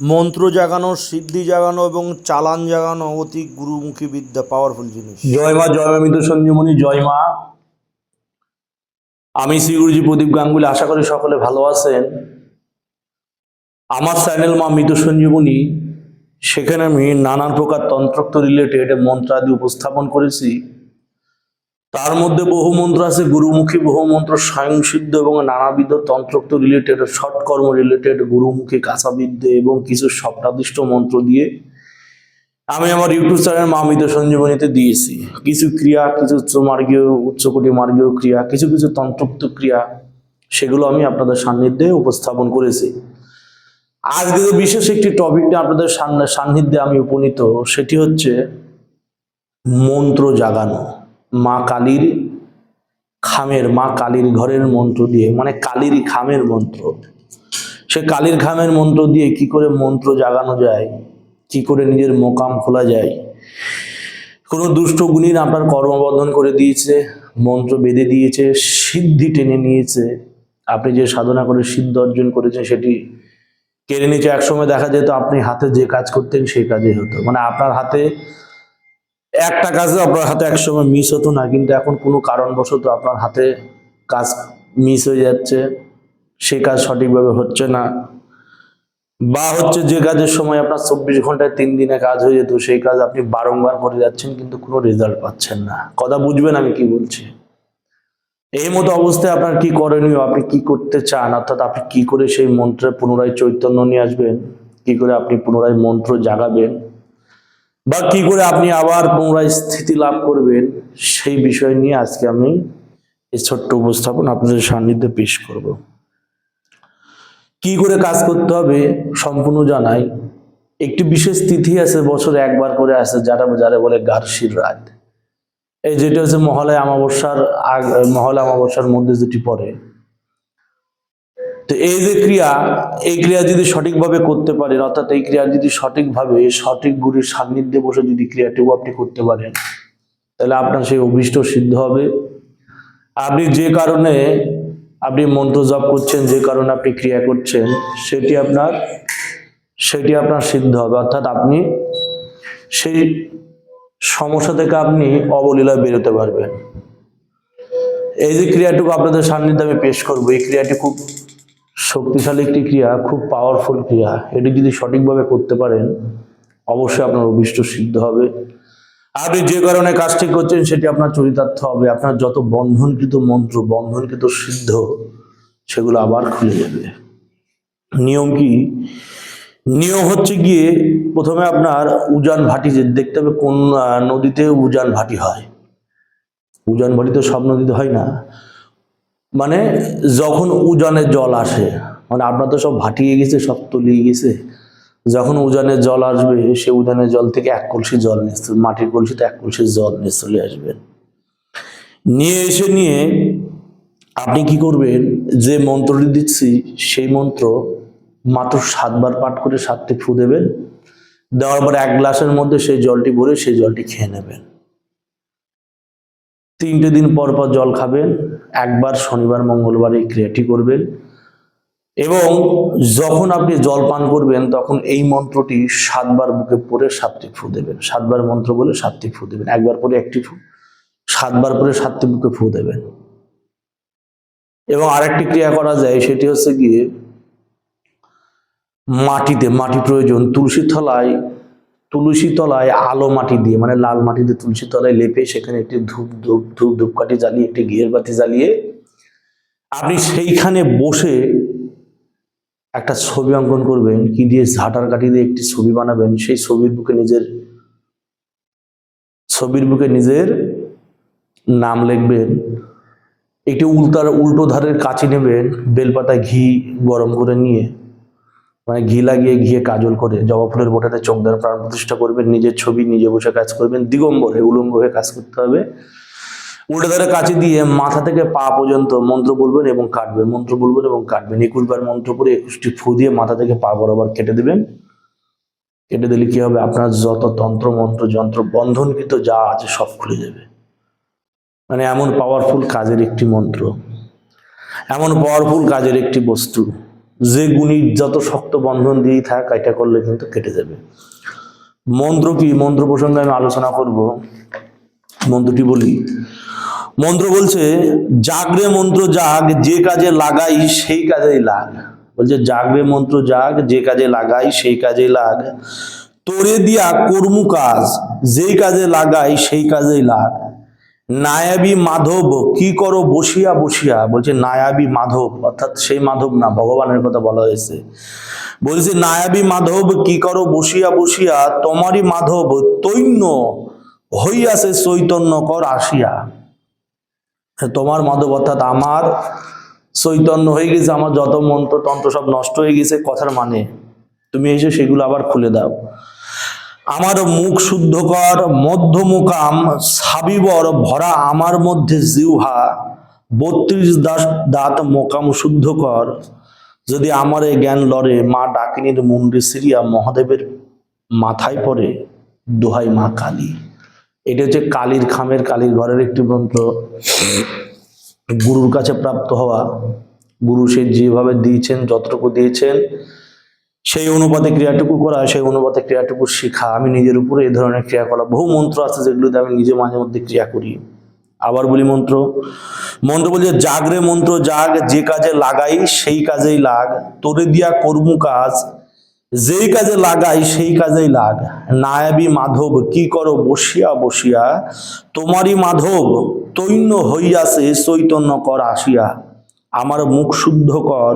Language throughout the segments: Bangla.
মন্ত্র জাগানো, সিদ্ধি জাগানো এবং চালান জাগানো অতি গুরুমুখী বিদ্যা পাওয়ারফুল জিনিস। জয় মা জয় মা মৃত সঞ্জীবনী, জয় মা। আমি শ্রী গুরুজি প্রদীপ গাঙ্গুলি, আশা করি সকলে ভালো আছেন। আমার চ্যানেল মা মৃত সঞ্জীবনী, সেখানে আমি নানান প্রকার তন্ত্রক্ত রিলেটেড মন্ত্রাদি উপস্থাপন করেছি। তার মধ্যে বহু মন্ত্র আছে, গুরুমুখী বহু মন্ত্র, স্বয়ংসিদ্ধ এবং নানাবিধ তন্ত্রক্ত রিলেটেড ষটকর্ম রিলেটেড গুরুমুখী কাঁচাবিদ্যে এবং কিছু স্বপ্নাদিষ্ট মন্ত্র দিয়ে আমি আমার ইউটিউব চ্যানেল মামিত সঞ্জীবনীতে দিয়েছি। কিছু ক্রিয়া, কিছু উচ্চ মার্গীয় উচ্চকোটি মার্গীয় ক্রিয়া, কিছু কিছু তন্ত্রোক্ত ক্রিয়া, সেগুলো আমি আপনাদের সান্নিধ্যে উপস্থাপন করেছি। আজকে যে বিশেষ একটি টপিকটা আপনাদের সান্নিধ্যে আমি উপনীত, সেটি হচ্ছে মন্ত্র জাগানো। মা কালীর খামের, মা কালীর ঘরের মন্ত্র দিয়ে মানে কালীর খামের মন্ত্র। সে কালীর খামের মন্ত্র দিয়ে কি করে মন্ত্র জাগানো যায়? কি করে নিজের মোকাম খোলা যায়? কোনো দুষ্ট গুণীর আপনার কর্মবন্ধন করে দিয়েছে, মন্ত্র বেঁধে দিয়েছে, সিদ্ধি টেনে নিয়েছে। আপনি যে সাধনা করে সিদ্ধ অর্জন করেছেন সেটি কেড়ে নিয়েছে। একসময় দেখা যেত আপনি হাতে যে কাজ করতেন সেই কাজই হতো। মানে আপনার হাতে একটা কাজও আপনার হাতে একসময় মিস হতো না, কিন্তু এখন কোনো কারণবশত আপনার হাতে কাজ মিস হয়ে যাচ্ছে সেই কাজ সঠিকভাবে হচ্ছে না। বা হচ্ছে যে কাজের সময় আপনার চব্বিশ ঘন্টায় তিন দিনে কাজ হয়ে যেত, সেই কাজ আপনি বারংবার করে যাচ্ছেন, কিন্তু কোনো রেজাল্ট পাচ্ছেন না। কথা বুঝবেন আমি কি বলছি। এই মতো অবস্থায় আপনার কি করণীয়? আপনি কি করতে চান? অর্থাৎ আপনি কি করে সেই মন্ত্রে পুনরায় চৈতন্য নিয়ে আসবেন? কি করে আপনি পুনরায় মন্ত্র জাগাবেন? বা কি করে আপনি আবার পুনরায় স্থিতি লাভ করবেন, সেই বিষয় নিয়ে আজকে আমি এই ছোট্ট উপস্থাপন আপনাদের সান্নিধ্যে পেশ করব। কি করে কাজ করতে হবে সম্পূর্ণ জানাই, একটি বিশেষ তিথি আছে, বছরে একবার করে আসে, যারা যারা বলে গার্শির রাত। এই যেটা হচ্ছে মহালয় অমাবস্যার আগ, মহালয় অমাবস্যার মধ্যে যেটি পড়ে তো এই যে ক্রিয়া, এই ক্রিয়া যদি সঠিকভাবে করতে পারেন, অর্থাৎ এই ক্রিয়া যদি সঠিকভাবে, সঠিক গুরুর সান্নিধ্যে বসে যদি ক্রিয়াটিও আপনি করতে পারেন, তাহলে আপনার সেই অভিষ্ট সিদ্ধ হবে। আপনি যে কারণে আপনি মন্ত্র জপ করছেন, যে কারণে আপনি ক্রিয়া করছেন, সেটি আপনার সেটি আপনার সিদ্ধ হবে। অর্থাৎ আপনি সেই সমস্যা থেকে আপনি অবলীলায় বেরোতে পারবেন। এই যে ক্রিয়াটুকু আপনাদের সান্নিধ্যে আমি পেশ করব। এই ক্রিয়াটি খুব শক্তিশালী একটি ক্রিয়া, খুব পাওয়ারফুল ক্রিয়া। এটি যদি সঠিকভাবে করতে পারেন, অবশ্যই আপনার অভিষ্ট সিদ্ধ হবে। আপনি যে কারণে কাজটি করছেন, সেটি আপনার চরিতার্থ হবে। আপনার যত বন্ধনকৃত মন্ত্র, বন্ধনকৃত সিদ্ধ, সেগুলো আবার খুলে যাবে। নিয়ম কি? নিয়ম হচ্ছে গিয়ে প্রথমে আপনার উজান ভাটি যে দেখতে হবে কোন নদীতে উজান ভাটি হয়। উজান ভাটি তো সব নদীতে হয় না। মানে যখন উজানের জল আসে মানে আপনার তো সব ভাটিয়ে গেছে, সব তলিয়ে গেছে। যখন উজানের জল আসবে, সে উজানের জল থেকে এক কলসি জল নিয়ে মাটির কলসিতে এক কলসি জল নিয়ে চলে আসবেন নিয়ে এসে নিয়ে আপনি কি করবেন? যে মন্ত্রটি দিচ্ছি, সেই মন্ত্র মাত্র সাতবার পাঠ করে সাতটি ফু দেবেন। দেওয়ার পর এক গ্লাসের মধ্যে সেই জলটি ভরে সেই জলটি খেয়ে নেবেন। তিনটে দিন পর পর জল খাবেন একবার শনিবার, মঙ্গলবার এই ক্রিয়াটি করবেন এবং যখন আপনি জল পান করবেন, তখন এই মন্ত্রটি সাতবার বুকে পরে সাতটি ফু দেবেন। সাতবার মন্ত্র বলে সাতটি ফু দেবেন। একবার পরে একটি ফু, সাতবার পরে সাতটি বুকে ফু দেবেন। এবং আরেকটি ক্রিয়া করা যায়, সেটি হচ্ছে গিয়ে মাটিতে, মাটি প্রয়োজন, তুলসী তলায় তুলসী তলায় আলো মাটি দিয়ে মানে লাল মাটিতে তুলসী তলায় লেপে সেখানে একটি ধূপ ধূপ ধূপ, ধূপকাঠি জ্বালিয়ে, একটি ঘিয়ের বাতি জ্বালিয়ে আপনি সেইখানে বসে একটা ছবি অঙ্কন করবেন, কি দিয়ে ঝাঁটার কাঠি দিয়ে একটি ছবি বানাবেন, সেই ছবির বুকে নিজের, ছবির বুকে নিজের নাম লিখবেন, একটি উল্টার, উল্টো ধারের কাঁচি নেবেন, বেলপাতায় ঘি গরম করে নিয়ে মানে ঘি লাগিয়ে ঘিয়ে কাজল করে জবা ফুলের বোটাতে চোখ দেওয়ার প্রাণ প্রতিষ্ঠা করবেন, নিজের ছবি, নিজে বসে কাজ করবেন, দিগম্বরে উলঙ্গ হয়ে কাজ করতে হবে। উল্টো ধারে কাছে দিয়ে মাথা থেকে পা পর্যন্ত মন্ত্র বলবেন এবং কাটবেন, মন্ত্র বলবেন এবং কাটবেন। একুশবার মন্ত্র করে একুশটি ফু দিয়ে মাথা থেকে পা বরাবর কেটে দেবেন। কেটে দিলে কি হবে? আপনার যত তন্ত্র, মন্ত্র, যন্ত্র, বন্ধনকৃত যা আছে সব খুলে যাবে। মানে এমন পাওয়ারফুল কাজের একটি মন্ত্র, এমন পাওয়ারফুল কাজের একটি বস্তু। যে গুণী যত শক্ত বন্ধন দিয়েই থাক, এটা করলে কিন্তু কেটে যাবে। মন্ত্র কি? মন্ত্র প্রসঙ্গে আমি আলোচনা করব। মন্ত্রটি বলি। মন্ত্র বলছে, জাগরে মন্ত্র জাগ, যে কাজে লাগাই সেই কাজেই লাগ। বলছে, জাগরে মন্ত্র জাগ, যে কাজে লাগাই সেই কাজে লাগ। তোরে দিয়া কর্ম কাজ, যেই কাজে লাগাই সেই কাজেই লাগ। নায়াবি মাধব, কি করো বসিয়া বসিয়া? বলছে, নায়াবি মাধব, অর্থাৎ সেই মাধব না, ভগবানের কথা বলা হয়েছে। বলছে, নায়াবি মাধব, কি করো বসিয়া বসিয়া? তোমারই মাধব তৈন্য হইয়াছে চৈতন্য কর আসিয়া। তোমার মাধব, অর্থাৎ আমার চৈতন্য হয়ে গেছে, আমার যত মন্ত্র তন্ত্র সব নষ্ট হয়ে গেছে, কথার মানে। তুমি এসে সেগুলো আবার খুলে দাও। আমার মুখ শুদ্ধ কর, মধ্যমুকাম, সাবিবর ভরা আমার মধ্যে জিহ্বা। বত্রিশ দাস দাঁত মোকাম শুদ্ধ কর। যদি আমার এই জ্ঞান লড়ে, মা ডাকিনীর মুন্ডি সিরিয়া মহাদেবের মাথায় পড়ে, দোহাই মা কালী। এটা হচ্ছে কালীর খামের কালীর ঘরের একটি মন্ত্র। গুরুর কাছে প্রাপ্ত হওয়া। গুরু সে যেভাবে দিয়েছেন, যতটুকু দিয়েছেন সেই অনুপাতে ক্রিয়াটুকু করা, সেই অনুপাতে ক্রিয়াটুকু শেখা। আমি নিজের উপরে এই ধরনের ক্রিয়াকলাপ, বহু মন্ত্র আছে যেগুলোতে আমি নিজে মাঝে মধ্যে ক্রিয়া করি। আবার বলি মন্ত্র। মন্ত্র বলছে, জাগরে মন্ত্র, জাগ, যে কাজে লাগাই, সেই কাজেই লাগ। তোরে দিয়া কর্মু কাজ, যেই কাজে লাগাই, সেই কাজেই লাগ। নায়াবি মাধব, কি করো বসিয়া বসিয়া, তোমারই মাধব তৈন্য হইয়াছে, চৈতন্য কর আসিয়া। আমার মুখ শুদ্ধ কর,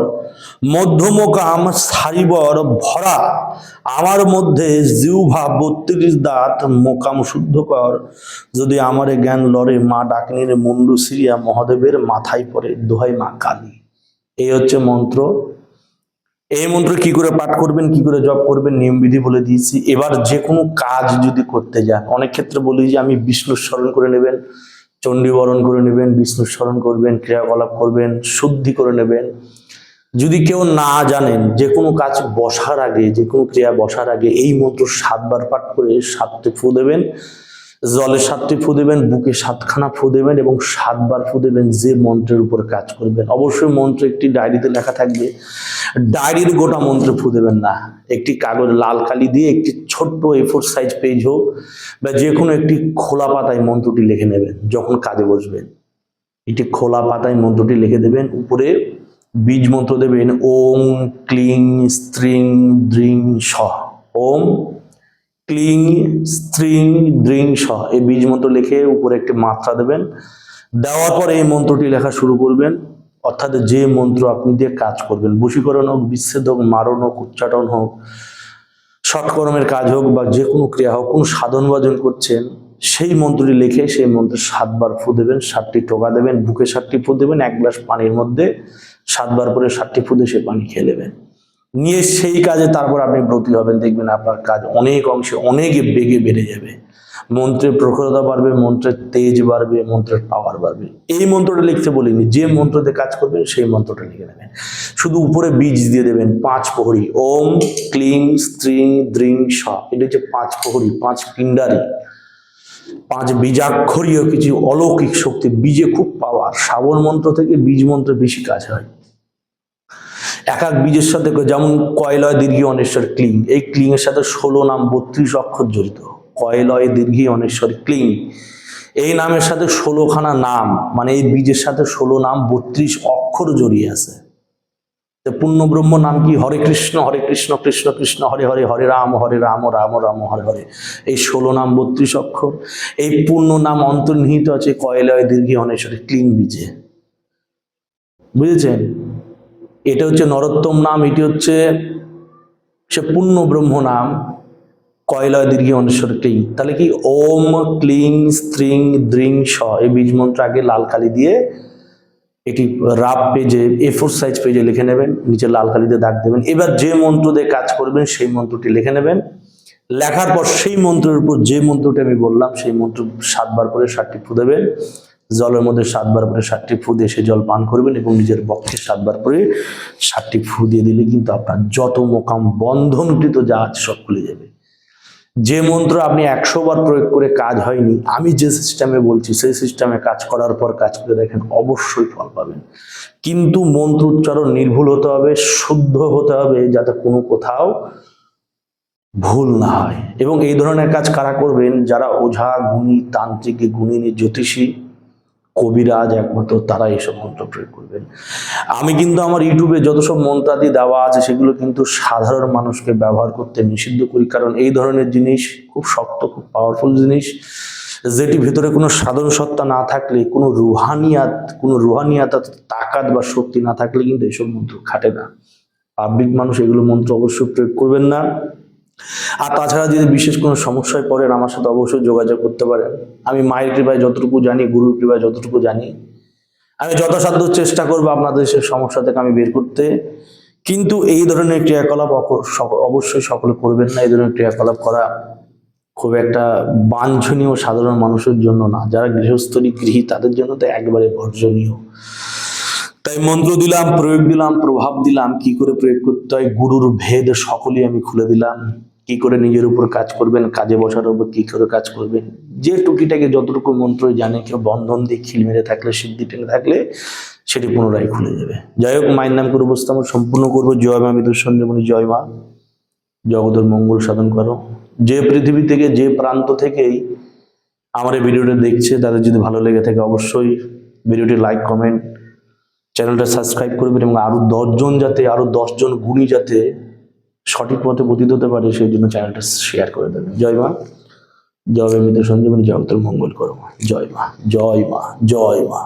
মধ্যমকাম সারিবর ভরা। আমার মধ্যে জিহ্বা বত্রিশ দাঁত, মোকাম শুদ্ধ কর। যদি আমারে জ্ঞান লড়ে মা ডাকনির মুন্ডু সিরিয়া, মহাদেবের মাথায় পড়ে দোহাই মা কালী। এই হচ্ছে মন্ত্র। এই মন্ত্র কি করে পাঠ করবেন, কি করে জপ করবেন, নিয়মবিধি বলে দিয়েছি। এবার যে কোনো কাজ যদি করতে যান, অনেক ক্ষেত্রে বলি যে আমি বিষ্ণু স্মরণ করে নেবেন। চণ্ডীবরণ করে নেবেন বিষ্ণু স্মরণ করবেন, ক্রিয়াকলাপ করবেন, শুদ্ধি করে নেবেন। যদি কেউ না জানেন, যে কোনো কাজ বসার আগে, যে কোনো ক্রিয়া বসার আগে এই মন্ত্র সাতবার পাঠ করে সাতটি ফু দেবেন। জলে সাতটি ফু দেবেন, বুকে সাতখানা ফু দেবেন এবং সাতবার ফু দেবেন যে মন্ত্রের উপর কাজ করবেন। অবশ্যই মন্ত্র একটি ডায়েরিতে লেখা থাকবে, ডায়েরির গোটা মন্ত্র ফু দেবেন না। একটি কাগজ লাল কালি দিয়ে একটি ছোট্ট এ ফোর সাইজ পেজ হোক বা যে কোনো একটি খোলা পাতায় মন্ত্রটি লিখে নেবেন যখন কাজে বসবেন। একটি খোলা পাতায় মন্ত্রটি লিখে দেবেন, উপরে বীজ মন্ত্র দেবেন, ওম ক্লিং স্ত্রিং দ্রিং স ওম ক্লিং, স্ত্রিং দ্রিং স এই বীজ মন্ত্র লিখে উপরে একটি মাত্রা দেবেন। দেওয়ার পরে এই মন্ত্রটি লেখা শুরু করবেন। অর্থাৎ যে মন্ত্র আপনি দিয়ে কাজ করবেন, বশীকরণ হোক, বিচ্ছেদ হোক, মারণ হোক উচ্চাটন হোক, সৎকর্মের কাজ হোক বা যে কোনো ক্রিয়া হোক, কোনো সাধন ভজন করছেন, সেই মন্ত্রটি লিখে সেই মন্ত্রে সাতবার ফু দেবেন, সাতটি টোকা দেবেন, বুকে সাতটি ফু দেবেন, এক গ্লাস পানির মধ্যে সাতবার করে সাতটি ফু দিয়ে সে পানি খেয়ে নেবেন। নিয়ে সেই কাজে তারপর আপনি ব্রতী হবেন, দেখবেন আপনার কাজ অনেক অংশে অনেক বেগে বেড়ে যাবে। মন্ত্রের প্রখরতা বাড়বে, মন্ত্রের তেজ বাড়বে, মন্ত্রের পাওয়ার বাড়বে। এই মন্ত্রটা লিখতে বলিনি, যে মন্ত্রতে কাজ করবেন সেই মন্ত্রটা লিখে নেবেন। শুধু উপরে বীজ দিয়ে দেবেন, পাঁচ প্রহরী, ওম, ক্লিং, স্ত্রিং, দ্রিং, স। এটা হচ্ছে পাঁচ প্রহরী, পাঁচ পিণ্ডারি। পাঁচ বীজাক্ষরীয় কিছু অলৌকিক শক্তি, বীজে খুব পাওয়ার শ্রাবণ মন্ত্র থেকে বীজ মন্ত্রে বেশি কাজ হয়। এক এক বীজের সাথে যেমন কয়লয় দীর্ঘী অনেশ্বর ক্লিং, এই ক্লিং এর সাথে ষোলো নাম বত্রিশ অক্ষর জড়িত। কয়লয় দীর্ঘী অনেশ্বর ক্লিং, এই নামের সাথে ষোলোখানা নাম মানে এই বীজের সাথে ষোলো নাম বত্রিশ অক্ষর জড়িয়ে আছে। তো পূর্ণ ব্রহ্ম নাম কি? হরে কৃষ্ণ হরে কৃষ্ণ কৃষ্ণ কৃষ্ণ, হরে হরে হরে রাম হরে রাম রাম রাম, হরে হরে। এই ষোলো নাম বত্রিশ অক্ষর, এই পূর্ণ নাম অন্তর্নিহিত আছে কয়লয় দীর্ঘী অনেশ্বরী ক্লিং বীজে। বুঝেছেন? এটা হচ্ছে নরোত্তম নাম, এটি হচ্ছে সে পূর্ণ ব্রহ্ম নাম কয়লয় দীর্ঘী অনেশ্বর ক্লিং। তাহলে কি ওম ক্লিং স্ত্রিং দ্রিং স, এই বীজ মন্ত্র আগে লাল কালি দিয়ে এটি রাব পেজে এ ফোর সাইজ পেজে লিখে নেবেন, নিচে লাল কালি দিয়ে দাগ দেবেন। এবার যে মন্ত্র দিয়ে কাজ করবেন, সেই মন্ত্রটি লিখে নেবেন। লেখার পর সেই মন্ত্রের উপর যে মন্ত্রটি আমি বললাম, সেই মন্ত্র সাতবার করে ষাটটি ফু দেবেন। জলের মধ্যে সাতবার করে ষাটটি ফু দিয়ে সে জল পান করবেন এবং নিজের বক্ষে সাতবার করে ষাটটি ফু দিয়ে দিলে কিন্তু আপনার যত মোকাম বন্ধনকৃত যা আছে সব খুলে যাবে। যে মন্ত্র আপনি একশো বার প্রয়োগ করে কাজ হয়নি, আমি যে সিস্টেমে বলছি, সেই সিস্টেমে কাজ করার পর কাজ করে দেখেন অবশ্যই ফল পাবেন। কিন্তু মন্ত্র উচ্চারণ নির্ভুল হতে হবে, শুদ্ধ হতে হবে, যাতে কোনো কোথাও ভুল না হয়। এবং এই ধরনের কাজ কারা করবেন? যারা ওঝা, গুণী, তান্ত্রিক গুণিনী জ্যোতিষী কবিরাজ একমাত্র তারা এইসব মন্ত্র প্রয়োগ করবেন। আমি কিন্তু আমার ইউটিউবে যত সব মন্ত্রাদি দেওয়া আছে, সেগুলো কিন্তু সাধারণ মানুষকে ব্যবহার করতে নিষিদ্ধ করি। কারণ এই ধরনের জিনিস খুব শক্ত, খুব পাওয়ারফুল জিনিস, যেটি ভিতরে কোনো সাধন সত্তা না থাকলে, কোনো রুহানিয়াত কোনো রুহানিয়াত তাকাত বা শক্তি না থাকলে কিন্তু এইসব মন্ত্র খাটে না। পাবলিক মানুষ এগুলো মন্ত্র অবশ্যই প্রয়োগ করবেন না। আর তাছাড়া যদি বিশেষ কোনো সমস্যায় পড়েন, আমার সাথে অবশ্যই যোগাযোগ করতে পারেন। আমি মায়ের কৃপায় যতটুকু জানি, গুরুর কৃপায় যতটুকু জানি, আমি যথাসাধ্য চেষ্টা করব আপনাদের সেই সমস্যা থেকে আমি বের করতে। কিন্তু এই ধরনের ক্রিয়াকলাপ অবশ্যই সকলে করবেন না। এই ধরনের ক্রিয়াকলাপ করা খুব একটা বাঞ্ছনীয় সাধারণ মানুষের জন্য না। যারা গৃহস্থলী গৃহী, তাদের জন্য তো একবারে বর্জনীয়। তাই মন্ত্র দিলাম, প্রয়োগ দিলাম, প্রভাব দিলাম, কি করে প্রয়োগ করতে হয়? গুরুর ভেদ সকলেই আমি খুলে দিলাম। কি করে নিজের উপর কাজ করবেন, কাজে বসার উপর কি করে কাজ করবেন? যে টুকিটাকে যতটুকু মন্ত্র জানে, কেউ বন্ধন দিয়ে খিল মেরে থাকলে, সিদ্ধি টেনে থাকলে, সেটি পুনরায় খুলে যাবে। যাই হোক, মায়ের নাম করে উপস্থাপন সম্পূর্ণ করব। জয় মা মৃদুর সঞ্জীবনী জয় মা। জগতের মঙ্গল সাধন করো। যে পৃথিবী থেকে, যে প্রান্ত থেকেই আমার এই ভিডিওটা দেখছে, তাদের যদি ভালো লেগে থাকে, অবশ্যই ভিডিওটি লাইক, কমেন্ট চ্যানেলটা সাবস্ক্রাইব করবেন এবং আরও দশজন যাতে আরও দশজন গুণী যাতে সঠিক পথে পতিত হতে পারে, সেই জন্য চ্যানেলটা শেয়ার করে দেবেন। জয় মা। জয় মিত্র সঞ্জীবনী জগতের মঙ্গল করো জয় মা জয় মা জয় মা।